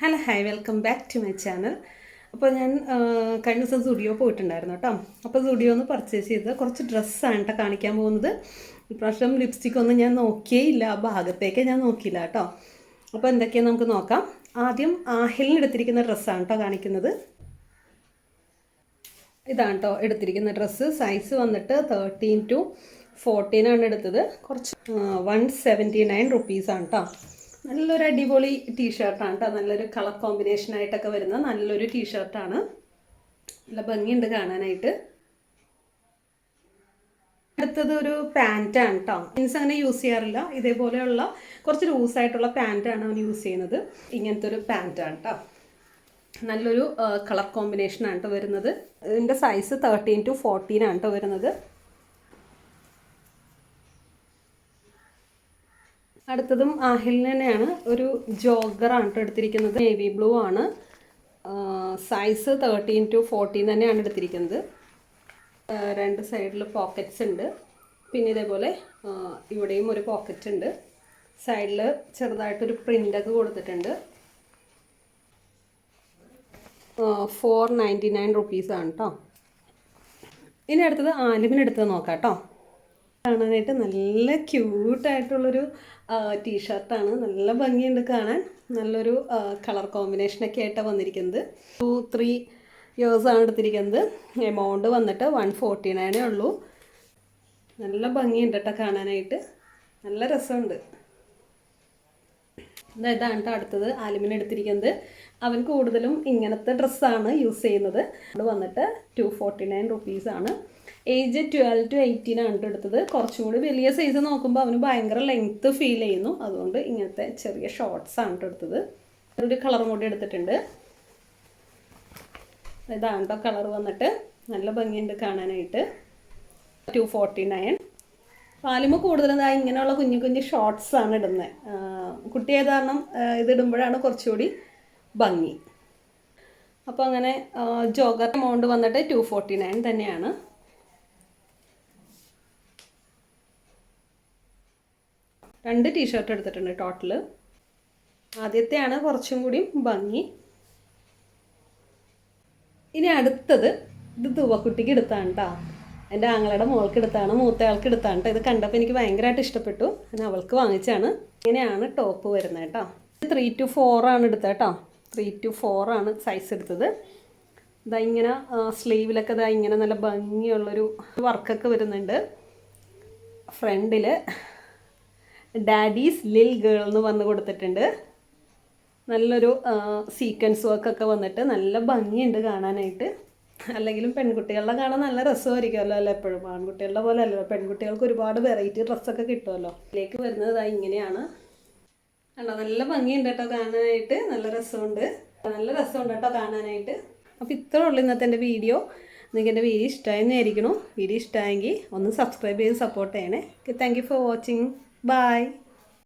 Hello hi welcome back to my channel അപ്പോൾ ഞാൻ കഴിഞ്ഞ ദിവസം സുഡിയോ പോയിട്ടുണ്ടായിരുന്നു കേട്ടോ. അപ്പോൾ സുഡിയോ ഒന്ന് പർച്ചേസ് ചെയ്ത് കുറച്ച് ഡ്രസ്സാണ് കേട്ടോ കാണിക്കാൻ പോകുന്നത്. ഇപ്രാവശ്യം ലിപ്സ്റ്റിക് ഒന്നും ഞാൻ നോക്കിയേ ഇല്ല ആ ഭാഗത്തേക്ക് ഞാൻ നോക്കിയില്ല കേട്ടോ. അപ്പോൾ എന്തൊക്കെയാണ് നമുക്ക് നോക്കാം. ആദ്യം ആഹിലിന് എടുത്തിരിക്കുന്ന ഡ്രസ്സാണ് കേട്ടോ കാണിക്കുന്നത്. ഇതാണ് കേട്ടോ എടുത്തിരിക്കുന്ന ഡ്രസ്സ് സൈസ് വന്നിട്ട് തേർട്ടീൻ ടു ഫോർട്ടീനാണ് എടുത്തത്. കുറച്ച് വൺ സെവന്റി നയൻ റുപ്പീസാണ് കേട്ടോ നല്ലൊരു അടിപൊളി ടീഷർട്ടാണ് കേട്ടോ നല്ലൊരു കളർ കോമ്പിനേഷൻ ആയിട്ടൊക്കെ വരുന്ന നല്ലൊരു ടീഷർട്ടാണ്. നല്ല ഭംഗിയുണ്ട് കാണാനായിട്ട്. അടുത്തത് ഒരു പാന്റാണ് കേട്ടോ ജീൻസ് അങ്ങനെ യൂസ് ചെയ്യാറില്ല. ഇതേപോലെയുള്ള കുറച്ച് ലൂസായിട്ടുള്ള പാന്റാണ് അവൻ യൂസ് ചെയ്യുന്നത്. ഇങ്ങനത്തെ ഒരു പാന്റാണ് കേട്ടോ നല്ലൊരു കളർ കോമ്പിനേഷനാണ് കേട്ടോ വരുന്നത്. ഇതിന്റെ സൈസ് തേർട്ടീൻ ടു ഫോർട്ടീൻ ആണ് കേട്ടോ വരുന്നത്. അടുത്തതും ആഹിൽ തന്നെയാണ്. ഒരു ജോഗറാണ് കേട്ടോ എടുത്തിരിക്കുന്നത്. നേവി ബ്ലൂ ആണ്. സൈസ് തേർട്ടീൻ ടു ഫോർട്ടീൻ തന്നെയാണ് എടുത്തിരിക്കുന്നത്. രണ്ട് സൈഡിൽ പോക്കറ്റ്സ് ഉണ്ട്. പിന്നെ ഇതേപോലെ ഇവിടെയും ഒരു പോക്കറ്റ് ഉണ്ട്. സൈഡിൽ ചെറുതായിട്ടൊരു പ്രിന്റൊക്കെ കൊടുത്തിട്ടുണ്ട്. ഫോർ നയന്റി നയൻ റുപ്പീസാണ് കേട്ടോ ഇനി അടുത്തത് ആലിമിനെടുത്ത് നോക്കാം കേട്ടോ കാണാനായിട്ട് നല്ല ക്യൂട്ടായിട്ടുള്ളൊരു ടീഷർട്ടാണ്. നല്ല ഭംഗിയുണ്ട് കാണാൻ. നല്ലൊരു കളർ കോമ്പിനേഷനൊക്കെ ആയിട്ടാണ് വന്നിരിക്കുന്നത്. ടു ത്രീ ഇയേഴ്സാണ് എടുത്തിരിക്കുന്നത്. എമൗണ്ട് വന്നിട്ട് വൺ ഫോർട്ടി നയനേ ഉള്ളൂ. നല്ല ഭംഗിയുണ്ട് കേട്ടോ കാണാനായിട്ട്. നല്ല രസമുണ്ട്. ഇതാണ് കേട്ടോ അടുത്തത് ആലിമിന് എടുത്തിരിക്കുന്നത്. അവൻ കൂടുതലും ഇങ്ങനത്തെ ഡ്രസ്സാണ് യൂസ് ചെയ്യുന്നത്. അത് വന്നിട്ട് ടു ഫോർട്ടി നയൻ റുപ്പീസാണ് ഏജ് ട്വൽവ് ടു എയ്റ്റീൻ ആണ് കേട്ടോ എടുത്തത്. കുറച്ചും കൂടി വലിയ സൈസ് നോക്കുമ്പോൾ അവന് ഭയങ്കര ലെങ്ത്ത് ഫീൽ ചെയ്യുന്നു. അതുകൊണ്ട് ഇങ്ങനത്തെ ചെറിയ ഷോർട്സ് ആണ് കേട്ടോ എടുത്തത്. ഒരു കളറും കൂടി എടുത്തിട്ടുണ്ട്. ഇതാണ് കേട്ടോ കളർ വന്നിട്ട്. നല്ല ഭംഗിയുണ്ട് കാണാനായിട്ട്. ടു ഫോർട്ടി നയൻ പാലിമ കൂടുതലും ഇങ്ങനെയുള്ള കുഞ്ഞു കുഞ്ഞു ഷോർട്സ് ആണ് ഇടുന്നത് കുട്ടി ഏത് കാരണം ഇതിടുമ്പോഴാണ് കുറച്ചുകൂടി ഭംഗി. അപ്പോൾ അങ്ങനെ ജോഗർ എമൗണ്ട് വന്നിട്ട് ടു ഫോർട്ടി നയൻ തന്നെയാണ്. രണ്ട് ടീഷർട്ട് എടുത്തിട്ടുണ്ട് ടോട്ടൽ ആദ്യത്തെയാണ് കുറച്ചും കൂടി ഭംഗി. ഇനി അടുത്തത് ഇത് തുവക്കുട്ടിക്ക് എടുത്താണ് കേട്ടോ എന്റെ ആങ്ങളുടെ മോൾക്ക് എടുത്താണ് മൂത്ത ആൾക്ക് എടുത്താണ് കേട്ടോ ഇത് കണ്ടപ്പോൾ എനിക്ക് ഭയങ്കരമായിട്ട് ഇഷ്ടപ്പെട്ടു. ഞാൻ അവൾക്ക് വാങ്ങിച്ചാണ് ഇങ്ങനെയാണ് ടോപ്പ് വരുന്നത് കേട്ടോ ത്രീ ടു ഫോറാണ് എടുത്തത് കേട്ടോ ത്രീ ടു ഫോറാണ് സൈസ് എടുത്തത്. ഇതാ ഇങ്ങനെ സ്ലീവിലൊക്കെ ഇതാ ഇങ്ങനെ നല്ല ഭംഗിയുള്ളൊരു വർക്കൊക്കെ വരുന്നുണ്ട്. ഫ്രണ്ടിൽ ഡാഡീസ് ലിൽ ഗേൾ എന്ന് വന്ന് കൊടുത്തിട്ടുണ്ട്. നല്ലൊരു സീക്വൻസ് വർക്കൊക്കെ വന്നിട്ട് നല്ല ഭംഗിയുണ്ട് കാണാനായിട്ട്. അല്ലെങ്കിലും പെൺകുട്ടികളുടെ കാണാൻ നല്ല രസമായിരിക്കുമല്ലോ അല്ലേ എപ്പോഴും? ആൺകുട്ടികളുടെ പോലെ അല്ലല്ലോ. പെൺകുട്ടികൾക്ക് ഒരുപാട് വെറൈറ്റി ഡ്രസ്സൊക്കെ കിട്ടുമല്ലോ. ഇതിലേക്ക് വരുന്നത് ഇങ്ങനെയാണ്. കണ്ടോ നല്ല ഭംഗിയുണ്ട് കേട്ടോ കാണാനായിട്ട്. നല്ല രസമുണ്ട്. നല്ല രസമുണ്ട് കേട്ടോ കാണാനായിട്ട്. അപ്പോൾ ഇത്രേ ഉള്ളൂ ഇന്നത്തെ എന്റെ വീഡിയോ. നിങ്ങൾക്ക് എന്റെ വീഡിയോ ഇഷ്ടമായെന്നായിരിക്കണം വീഡിയോ ഇഷ്ടമായെങ്കിൽ ഒന്ന് സബ്സ്ക്രൈബ് ചെയ്ത് സപ്പോർട്ട് ചെയ്യണേ. Thank for watching Bye.